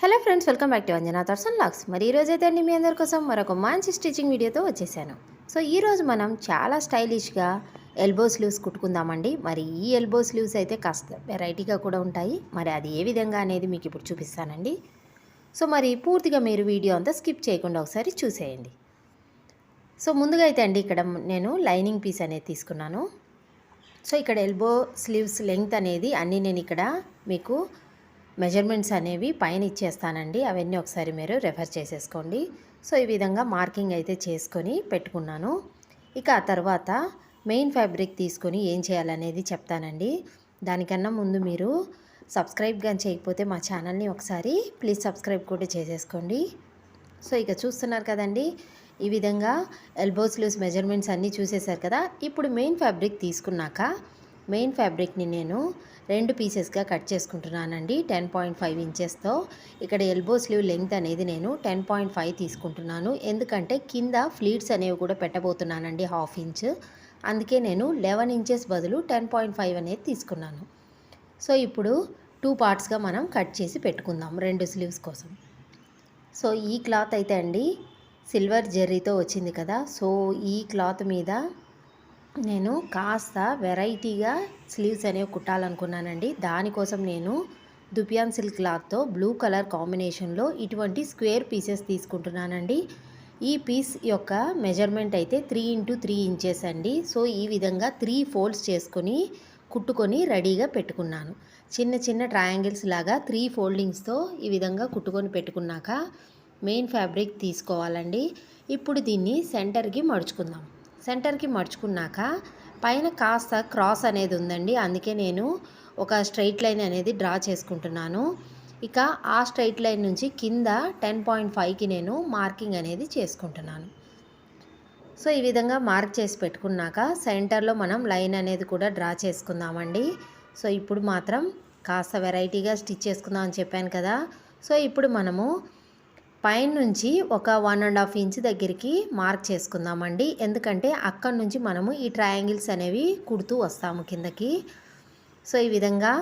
Hello friends welcome back to Anjana Darshan lakhs మరి ఈరోజు అయితే అండి మీ అందరి కోసం మరొక మంచి స్టిచ్చింగ్ వీడియోతో వచ్చేసాను. సో ఈరోజు మనం చాలా స్టైలిష్గా ఎల్బో స్లీవ్స్ కుట్టుకుందామండి. మరి ఈ ఎల్బో స్లీవ్స్ అయితే కాస్త వెరైటీగా కూడా ఉంటాయి. మరి అది ఏ విధంగా అనేది మీకు ఇప్పుడు చూపిస్తానండి. సో మరి పూర్తిగా మీరు వీడియో అంతా స్కిప్ చేయకుండా ఒకసారి చూసేయండి. సో ముందుగా అయితే అండి ఇక్కడ నేను లైనింగ్ పీస్ అనేది తీసుకున్నాను. సో ఇక్కడ ఎల్బో స్లీవ్స్ లెంగ్త్ అనేది అన్నీ నేను ఇక్కడ మీకు మెజర్మెంట్స్ అనేవి పైన ఇచ్చేస్తానండి. అవన్నీ ఒకసారి మీరు రెఫర్ చేసేసుకోండి. సో ఈ విధంగా మార్కింగ్ అయితే చేసుకొని పెట్టుకున్నాను. ఇక ఆ తర్వాత మెయిన్ ఫ్యాబ్రిక్ తీసుకొని ఏం చేయాలనేది చెప్తానండి. దానికన్నా ముందు మీరు సబ్స్క్రైబ్ కానీ చేయకపోతే మా ఛానల్ని ఒకసారి ప్లీజ్ సబ్స్క్రైబ్ కూడా చేసేసుకోండి. సో ఇక చూస్తున్నారు కదండి ఈ విధంగా ఎల్బోస్ లూస్ మెజర్మెంట్స్ అన్నీ చూసేశారు కదా. ఇప్పుడు మెయిన్ ఫ్యాబ్రిక్ తీసుకున్నాక మెయిన్ ఫ్యాబ్రిక్ని నేను రెండు పీసెస్గా కట్ చేసుకుంటున్నానండి. టెన్ పాయింట్ ఫైవ్ ఇంచెస్తో. ఇక్కడ ఎల్బో స్లీవ్ లెంగ్త్ అనేది నేను టెన్ పాయింట్ ఫైవ్ తీసుకుంటున్నాను. ఎందుకంటే కింద ఫ్లీట్స్ అనేవి కూడా పెట్టబోతున్నానండి హాఫ్ ఇంచ్. అందుకే నేను లెవెన్ ఇంచెస్ బదులు టెన్ పాయింట్ ఫైవ్ అనేది తీసుకున్నాను. సో ఇప్పుడు టూ పార్ట్స్గా మనం కట్ చేసి పెట్టుకుందాం రెండు స్లీవ్స్ కోసం. సో ఈ క్లాత్ అయితే అండి సిల్వర్ జెర్రీతో వచ్చింది కదా. సో ఈ క్లాత్ మీద నేను కాస్త వెరైటీగా స్లీవ్స్ అనేవి కుట్టాలనుకున్నానండి. దానికోసం నేను దుపియాన్ సిల్క్ క్లాత్తో బ్లూ కలర్ కాంబినేషన్లో ఇటువంటి స్క్వేర్ పీసెస్ తీసుకుంటున్నానండి. ఈ పీస్ యొక్క మెజర్మెంట్ అయితే త్రీ ఇంటూ త్రీ ఇంచెస్ అండి. సో ఈ విధంగా త్రీ ఫోల్డ్స్ చేసుకొని కుట్టుకొని రెడీగా పెట్టుకున్నాను. చిన్న చిన్న ట్రయాంగిల్స్ లాగా త్రీ ఫోల్డింగ్స్తో ఈ విధంగా కుట్టుకొని పెట్టుకున్నాక మెయిన్ ఫ్యాబ్రిక్ తీసుకోవాలండి. ఇప్పుడు దీన్ని సెంటర్కి మడుచుకుందాం. సెంటర్కి మడుచుకున్నాక పైన కాస్త క్రాస్ అనేది ఉందండి. అందుకే నేను ఒక స్ట్రైట్ లైన్ అనేది డ్రా చేసుకుంటున్నాను. ఇక ఆ స్ట్రైట్ లైన్ నుంచి కింద టెన్ పాయింట్ ఫైవ్కి నేను మార్కింగ్ అనేది చేసుకుంటున్నాను. సో ఈ విధంగా మార్క్ చేసి పెట్టుకున్నాక సెంటర్లో మనం లైన్ అనేది కూడా డ్రా చేసుకుందామండి. సో ఇప్పుడు మాత్రం కాస్త వెరైటీగా స్టిచ్ చేసుకుందాం అని చెప్పాను కదా. సో ఇప్పుడు మనము పైన నుంచి ఒక వన్ అండ్ హాఫ్ ఇంచ్ దగ్గరికి మార్క్ చేసుకుందామండి. ఎందుకంటే అక్కడి నుంచి మనము ఈ ట్రయాంగిల్స్ అనేవి కుడుతూ వస్తాము కిందకి. సో ఈ విధంగా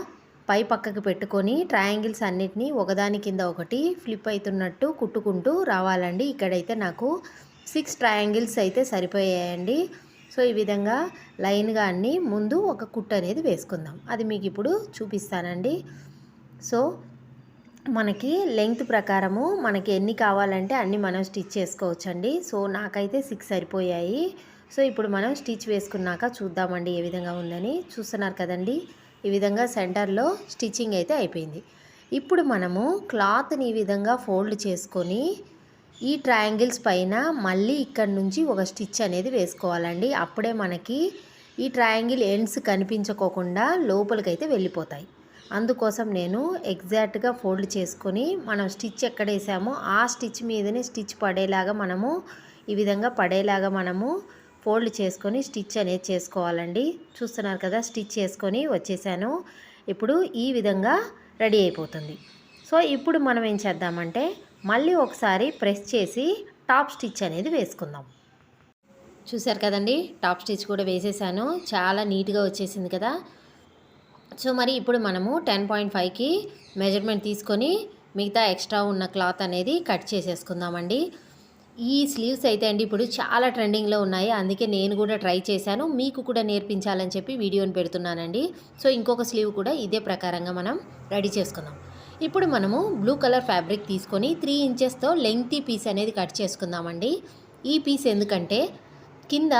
పై పక్కకి పెట్టుకొని ట్రయాంగిల్స్ అన్నిటినీ ఒకదాని కింద ఒకటి ఫ్లిప్ అవుతున్నట్టు కుట్టుకుంటూ రావాలండి. ఇక్కడైతే నాకు సిక్స్ ట్రయాంగిల్స్ అయితే సరిపోయాయండి. సో ఈ విధంగా లైన్గా అన్ని ముందు ఒక కుట్టు అనేది వేసుకుందాం. అది మీకు ఇప్పుడు చూపిస్తానండి. సో మనకి లెంగ్త్ ప్రకారము మనకి ఎన్ని కావాలంటే అన్ని మనం స్టిచ్ చేసుకోవచ్చండి. సో నాకైతే సిక్స్ సరిపోయాయి. సో ఇప్పుడు మనం స్టిచ్ వేసుకున్నాక చూద్దామండి ఏ విధంగా ఉందని. చూస్తున్నారు కదండి ఈ విధంగా సెంటర్లో స్టిచ్చింగ్ అయితే అయిపోయింది. ఇప్పుడు మనము క్లాత్ని ఈ విధంగా ఫోల్డ్ చేసుకొని ఈ ట్రయాంగిల్స్ పైన మళ్ళీ ఇక్కడ నుంచి ఒక స్టిచ్ అనేది వేసుకోవాలండి. అప్పుడే మనకి ఈ ట్రయాంగిల్ ఎండ్స్ కనిపించకోకుండా లోపలికైతే వెళ్ళిపోతాయి. అందుకోసం నేను ఎగ్జాక్ట్గా ఫోల్డ్ చేసుకొని మనం స్టిచ్ ఎక్కడ వేసామో ఆ స్టిచ్ మీదనే స్టిచ్ పడేలాగా మనము ఈ విధంగా పడేలాగా మనము ఫోల్డ్ చేసుకొని స్టిచ్ అనేది చేసుకోవాలండి. చూస్తున్నారు కదా స్టిచ్ చేసుకొని వచ్చేసాను. ఇప్పుడు ఈ విధంగా రెడీ అయిపోతుంది. సో ఇప్పుడు మనం ఏం చేద్దామంటే మళ్ళీ ఒకసారి ప్రెస్ చేసి టాప్ స్టిచ్ అనేది వేసుకుందాం. చూసారు కదండి టాప్ స్టిచ్ కూడా వేసేసాను. చాలా నీట్గా వచ్చేసింది కదా. సో మరి ఇప్పుడు మనము టెన్ పాయింట్ ఫైవ్కి మెజర్మెంట్ తీసుకొని మిగతా ఎక్స్ట్రా ఉన్న క్లాత్ అనేది కట్ చేసేసుకుందామండి. ఈ స్లీవ్స్ అయితే అండి ఇప్పుడు చాలా ట్రెండింగ్లో ఉన్నాయి. అందుకే నేను కూడా ట్రై చేశాను. మీకు కూడా నేర్పించాలని చెప్పి వీడియోని పెడుతున్నానండి. సో ఇంకొక స్లీవ్ కూడా ఇదే ప్రకారంగా మనం రెడీ చేసుకుందాం. ఇప్పుడు మనము బ్లూ కలర్ ఫ్యాబ్రిక్ తీసుకొని త్రీ ఇంచెస్తో లెంగ్తీ పీస్ అనేది కట్ చేసుకుందామండి. ఈ పీస్ ఎందుకంటే కింద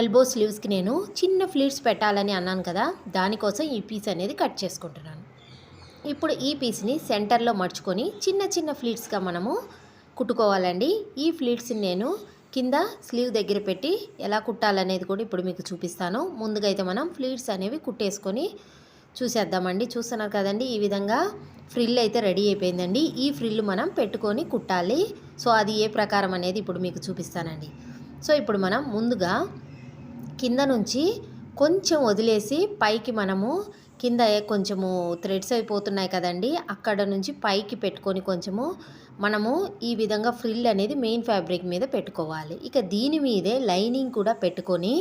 ఎల్బో స్లీవ్స్కి నేను చిన్న ఫ్లీట్స్ పెట్టాలని అన్నాను కదా దానికోసం ఈ పీస్ అనేది కట్ చేసుకుంటున్నాను. ఇప్పుడు ఈ పీస్ని సెంటర్లో మడుచుకొని చిన్న చిన్న ఫ్లీట్స్గా మనము కుట్టుకోవాలండి. ఈ ఫ్లీట్స్ని నేను కింద స్లీవ్ దగ్గర పెట్టి ఎలా కుట్టాలనేది కూడా ఇప్పుడు మీకు చూపిస్తాను. ముందుగా అయితే మనం ఫ్లీట్స్ అనేవి కుట్టేసుకొని చూసేద్దామండి. చూస్తున్నారు కదండి ఈ విధంగా ఫ్రిల్ అయితే రెడీ అయిపోయిందండి. ఈ ఫ్రిల్ మనం పెట్టుకొని కుట్టాలి. సో అది ఏ ప్రకారం అనేది ఇప్పుడు మీకు చూపిస్తానండి. సో ఇప్పుడు మనం ముందుగా కింద నుంచి కొంచెం వదిలేసి పైకి మనము కింద కొంచెము థ్రెడ్స్ అయిపోతున్నాయి కదండి అక్కడ నుంచి పైకి పెట్టుకొని కొంచెము మనము ఈ విధంగా ఫ్రిల్ అనేది మెయిన్ ఫ్యాబ్రిక్ మీద పెట్టుకోవాలి. ఇక దీని మీదే లైనింగ్ కూడా పెట్టుకొని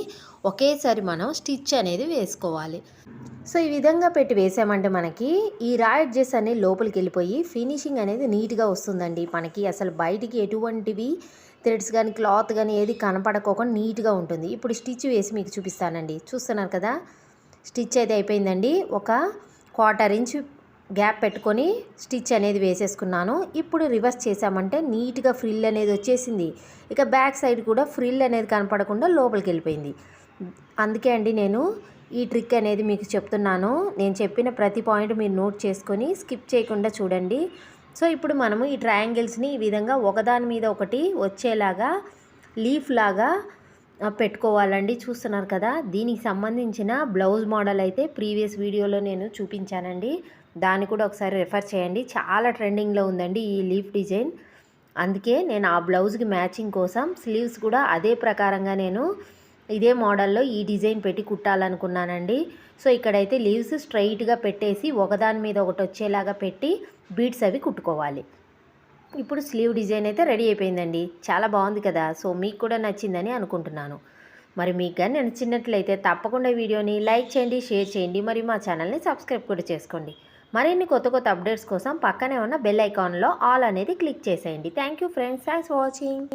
ఒకేసారి మనం స్టిచ్ అనేది వేసుకోవాలి. సో ఈ విధంగా పెట్టి వేసామంటే మనకి ఈ రా జెస్ అనేవి లోపలికి వెళ్ళిపోయి ఫినిషింగ్ అనేది నీట్గా వస్తుందండి. మనకి అసలు బయటికి ఎటువంటివి థ్రెడ్స్ కానీ క్లాత్ కానీ ఏది కనపడకోకుండా నీట్గా ఉంటుంది. ఇప్పుడు స్టిచ్ వేసి మీకు చూపిస్తానండి. చూస్తున్నారు కదా? స్టిచ్ అయితే అయిపోయిందండి. ఒక క్వార్టర్ ఇంచ్ గ్యాప్ పెట్టుకొని స్టిచ్ అనేది వేసేసుకున్నాను. ఇప్పుడు రివర్స్ చేసామంటే నీట్గా ఫ్రిల్ అనేది వచ్చేసింది. ఇక బ్యాక్ సైడ్ కూడా ఫ్రిల్ అనేది కనపడకుండా లోపలికి వెళ్ళిపోయింది. అందుకే అండి నేను ఈ ట్రిక్ అనేది మీకు చెప్తున్నాను. నేను చెప్పిన ప్రతి పాయింట్ మీరు నోట్ చేసుకొని స్కిప్ చేయకుండా చూడండి. సో ఇప్పుడు మనము ఈ ట్రయాంగిల్స్ని ఈ విధంగా ఒకదాని మీద ఒకటి వచ్చేలాగా లీఫ్ లాగా పెట్టుకోవాలండి. చూస్తున్నారు కదా దీనికి సంబంధించిన బ్లౌజ్ మోడల్ అయితే ప్రీవియస్ వీడియోలో నేను చూపించానండి. దాన్ని కూడా ఒకసారి రెఫర్ చేయండి. చాలా ట్రెండింగ్లో ఉందండి ఈ లీఫ్ డిజైన్. అందుకే నేను ఆ బ్లౌజ్కి మ్యాచింగ్ కోసం స్లీవ్స్ కూడా అదే ప్రకారంగా నేను ఇదే మోడల్లో ఈ డిజైన్ పెట్టి కుట్టాలనుకున్నానండి. సో ఇక్కడైతే లీవ్స్ స్ట్రైట్గా పెట్టేసి ఒకదాని మీద ఒకటి వచ్చేలాగా పెట్టి బీడ్స్ అవి కుట్టుకోవాలి. ఇప్పుడు స్లీవ్ డిజైన్ అయితే రెడీ అయిపోయిందండి. చాలా బాగుంది కదా. సో మీకు కూడా నచ్చిందని అనుకుంటున్నాను. మరి మీకు కానీ నచ్చినట్లయితే తప్పకుండా వీడియోని లైక్ చేయండి షేర్ చేయండి. మరి మా ఛానల్ని సబ్స్క్రైబ్ కూడా చేసుకోండి. మరిన్ని కొత్త కొత్త అప్డేట్స్ కోసం పక్కనే ఉన్న బెల్ ఐకాన్లో ఆల్ అనేది క్లిక్ చేసేయండి. Thank you friends. Thanks watching.